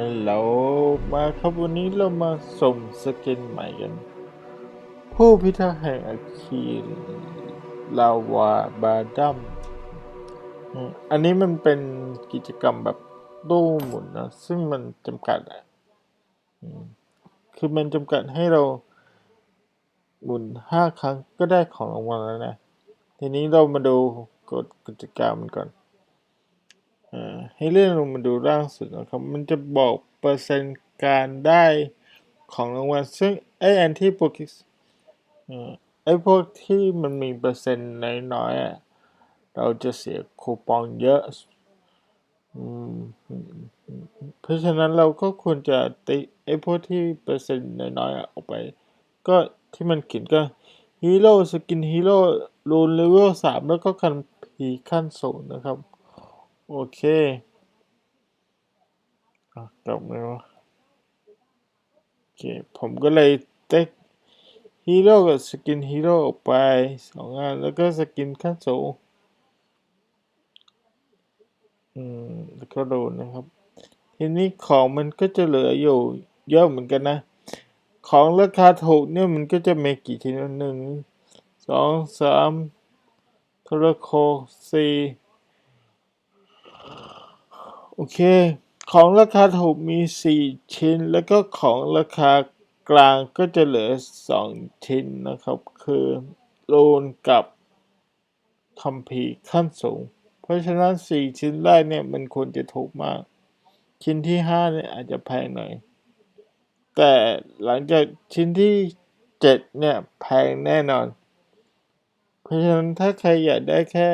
ฮัลโหลมาครับวันนี้เรามาส่งสกินใหม่กัน ผู้พิทักษ์แห่งอาคีลาวาบาดัมอันนี้มันเป็นกิจกรรมแบบตู้หมุนนะ ซึ่งมันจำกัดอะคือมันจำกัดให้เราหมุนห้าครั้งก็ได้ของรางวัลแล้วนะ ทีนี้เรามาดูกฎกติกามันก่อน ให้เลื่อนลงมาดูล่างสุดนะครับ มันจะบอกเปอร์เซ็นต์การได้ของรางวัล ซึ่งไอแอนที่โปรกิสอ่าไอพวกที่มันมีเปอร์เซ็นต์น้อยๆอะเราจะเสียคูปองเยอะอเพราะฉะนั้นเราก็ควรจะติไอพวกที่เปอร์เซ็นต์น้อยๆอออกไป ก็ที่มันเขียนก็ฮีโร่สกินฮีโร่รูนเลเวลสามแล้วก็คันพีขั้นสูงนะครับ โอเคกลับมาวะโอเค ผมก็เลยเต็กฮีโร่กับสกินฮีโร่ออกไปสองอันแล้วก็สกินขั้นสูงอืมแล้วก็โดนนะครับ ทีนี้ของมันก็จะเหลืออยู่เยอะเหมือนกันนะ ของราคาถูกเนี่ยมันก็จะมีกี่ทีนหนึ่งสองสามโทรโคสี่ โอเค ของราคาถูกมี 4 ชิ้น แล้วก็ของราคากลางก็จะเหลือ 2 ชิ้นนะครับ คือโลนกับคัมภีร์ขั้นสูง เพราะฉะนั้น 4 ชิ้นแรกเนี่ยมันควรจะถูกมาก ชิ้นที่ 5 เนี่ยอาจจะแพงหน่อย แต่หลังจากชิ้นที่ 7 เนี่ยแพงแน่นอน เพราะฉะนั้นถ้าใครอยากได้แค่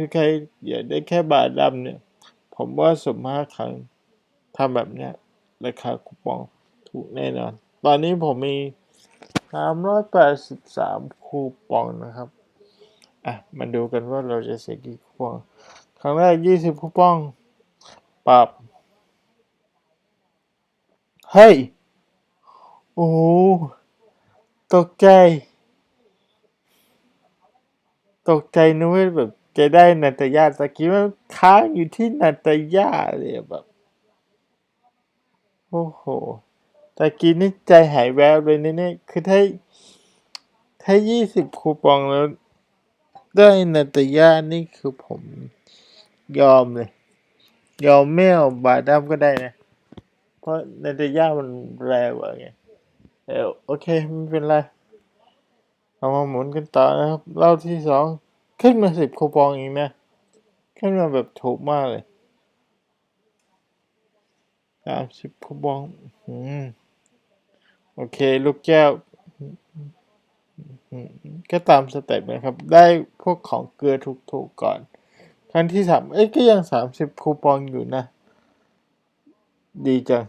คือใครอยากได้แค่บาทดำเนี่ย ผมว่าสมห้าครั้งทำแบบเนี้ยราคาคูปองถูกแน่นอน ตอนนี้ผมมีสามร้อยแปดสิบสามคูปองนะครับ อะ มาดูกันว่าเราจะเสียกี่คูปอง ครั้งแรกยี่สิบคูปอง ปรับ เฮ้ย โอ้โหตกใจ ตกใจนึกว่าแบบ จะได้นาตยาตะกี้มันค้างอยู่ที่นาตยาเลยแบบโอ้โหตะกี้นี่ใจหายแวบเลยเนี่ยเนี่ยคือถ้าถ้ายี่สิบคูปองแล้ว ได้นาตยานี่คือผมยอมเลย ยอมไม่เอาบาดัมก็ได้นะ เพราะนาตยามันแรงกว่าไงเออโอเคไม่เป็นไร เอามาหมุนกันต่อนะครับรอบที่สอง ขึ้นมาสิบคูปองเองนะ ขึ้นมาแบบถูกมากเลยสามสิบคูปองอืมโอเค ลูกแก้ว ก็ตามสเต็ปนะครับ ได้พวกของเกลือถูกๆก่อน ครั้งที่สามเอ้ยก็ยังสามสิบคูปองอยู่นะ ดีจัง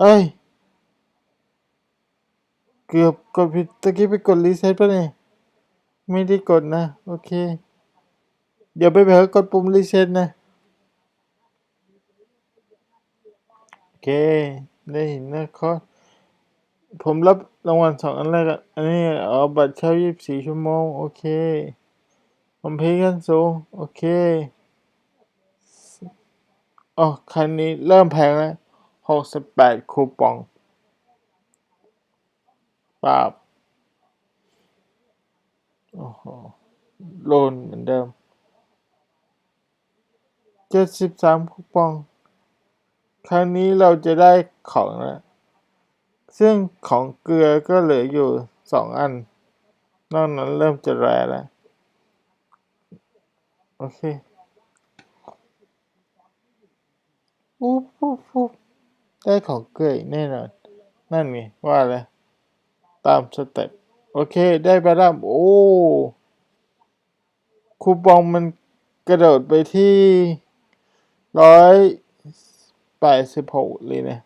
เอ้ย เกือบกดผิดตะกี้ไปกดรีเซ็ตป่ะเนี่ย ไม่ได้กดนะ โอเค เดี๋ยวไปเผลอกดปุ่มรีเซ็ตนะ โอเค ได้เห็นนะคอผมรับรางวัลสองอันแรกอะอันนี้เอาบัตรเช่ายี่สิบสี่ชั่วโมง โอเค ผมเพย์กันสูงโอเคอ๋อคันนี้เริ่มแพงแล้วหกสิบแปดคูปองปราบ โอ้โหโลนเหมือนเดิมเจ็ดสิบสามคูปอง ครั้งนี้เราจะได้ของแล้วซึ่งของเกลือก็เหลืออยู่สองอัน นอกนั้นเริ่มจะแรแล้ว โอเคปุ๊บปุ๊บปุ๊บได้ของเกลือแน่นอน นั่นไงว่าแล้วตามสเต็ป โอเค ได้ไปแล้วโอ้คูปองมันกระโดดไปที่ร้อยแปดสิบหกเลยนะ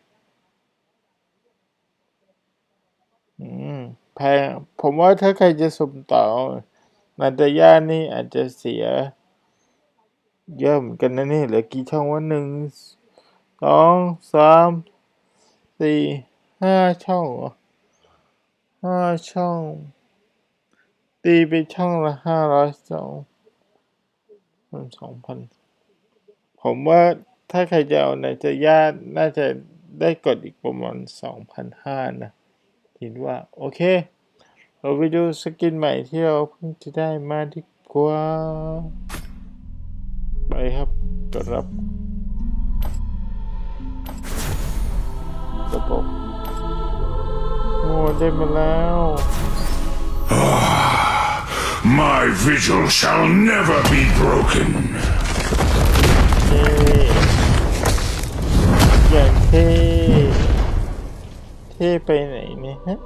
อืมแพงผมว่าถ้าใครจะสุ่มต่อนาตาย่านี่อาจจะเสีย เยอะเหมือนกันนะนี่เหลือกี่ช่องวะหนึ่งสองสามสี่ห้าช่องเหรอ ห้าช่อง ตีไปช่องละห้าร้อยสองมันสองพันผมว่าถ้าใครจะเอาในจะยากน่าจะได้กดอีกประมาณสองพันห้านะคิดว่า โอเค เราไปดูสกินใหม่ที่เราเพิ่งจะได้มาดีกว่า ไปครับกดรับระบบ ได้มาแล้ว My vigil shall never be broken. เท่อย่างเท่เท่ไปไหนเนี่ยฮะ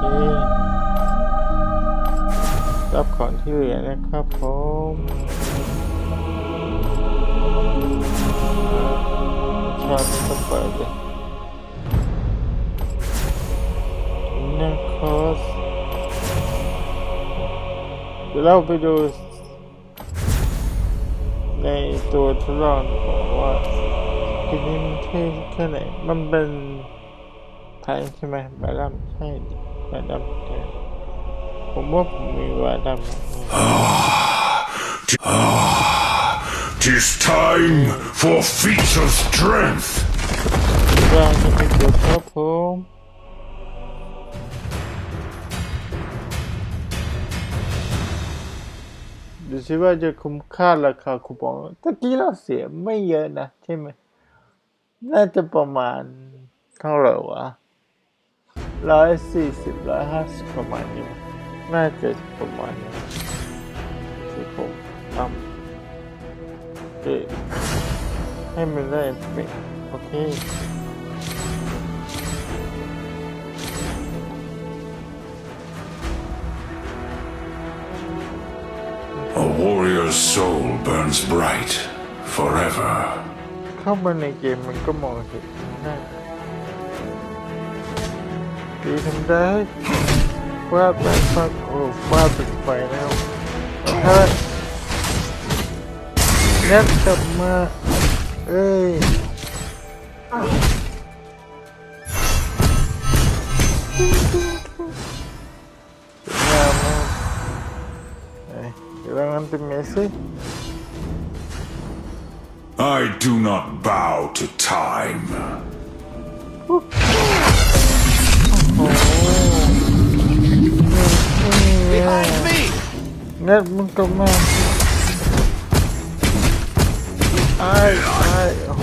โอเครับของที่เหลือนะครับผมชอบไม่ต้องเปิดเลย นะคอสเดี๋ยวเราไปดูในตัวทดลองบอกว่าทีนี้มันเท่แค่ไหน มันเป็นไทยใช่ไหมบาดัมใช่ดิบาดัมใช่ผมว่าผมมีบาดัม Tis time for feats of strength. ร่างจะเป็นตัวครับผม ดูสิว่าจะคุ้มค่าราคาคูปองตะกี้เราเสียไม่เยอะนะใช่ไหม น่าจะประมาณเท่าไหร่วะร้อยสี่สิบร้อยห้าสิบประมาณนี้มั้งน่าจะประมาณนี้ที่ผมทำเอ๊ให้มันได้ไม่โอเค A warrior's soul burns bright forever. เข้ามาในเกมมันก็มองเห็นได้ดีทำได้ฟาดไปฟาดโอ้ฟาดเป็นไฟแล้วถ้าเน็ตกลับมาเอ้ยส เดี๋ยวเรางั้นเป็นเมสซี่ I do not bow to time. เน็ตมึงกลับมาไอ้ไอ้โอ้โ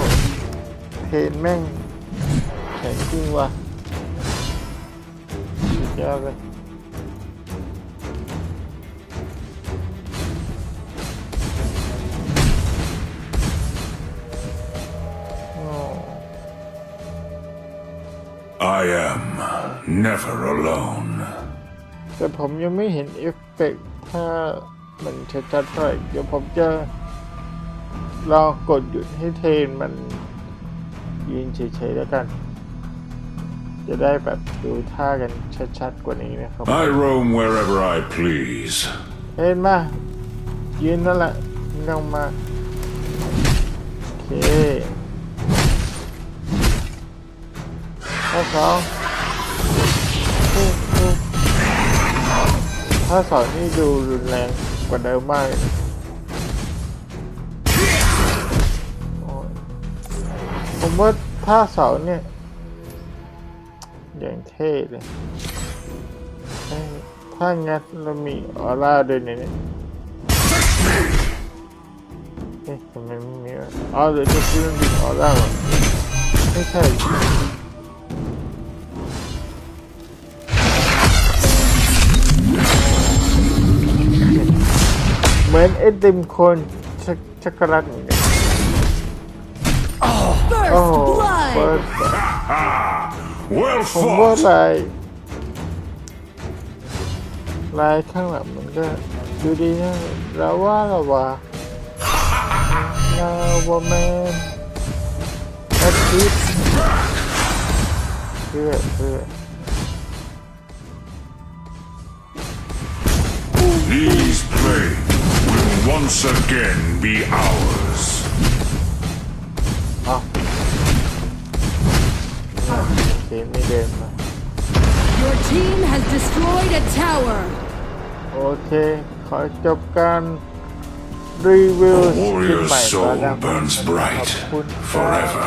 I am never alone. แต่ผมยังไม่เห็นเอฟเฟกต์ถ้ามันชัดๆเท่าไหร่เดี๋ยวผมจะลองกดหยุดให้เทรนมันยืนเฉยๆแล้วกัน จะได้แบบดูท่ากันชัดๆกว่านี้นะครับ I roam wherever I please. เห็นมายืนนั่นแหละไม่ต้องมา โอเค สองถ้าสองนี่ดูรุนแรงกว่าเดิมมากผมว่าท่าเสาเนี่ยอย่างเท่เลย ถ้างัดเรามีออร่าด้วยเนี่ยเนี่เอ๊ะทำไมไม่มีอ๋อเดี๋ยวจะซื้อมีออร่าหรอไม่ใช่ มือนไอติมโคนช็อกช็อกโกแลตเหมือนกัน First โอ้โห blood! เปิด Well ผมว่า fought. ลายลายข้างหลังมันก็ดูดีนะเราว่าเราว่าเราว่าแมนอาทิตย์เพื่อเพื่อ These plains will once again be ours. อ๋อโอเคไม่เดินมา Your team has destroyed a tower. โอเค ขอจบการ รีวิว A สกิน warrior's ใหม่ soul มาแล้ว burns ขอบ bright คุณ forever.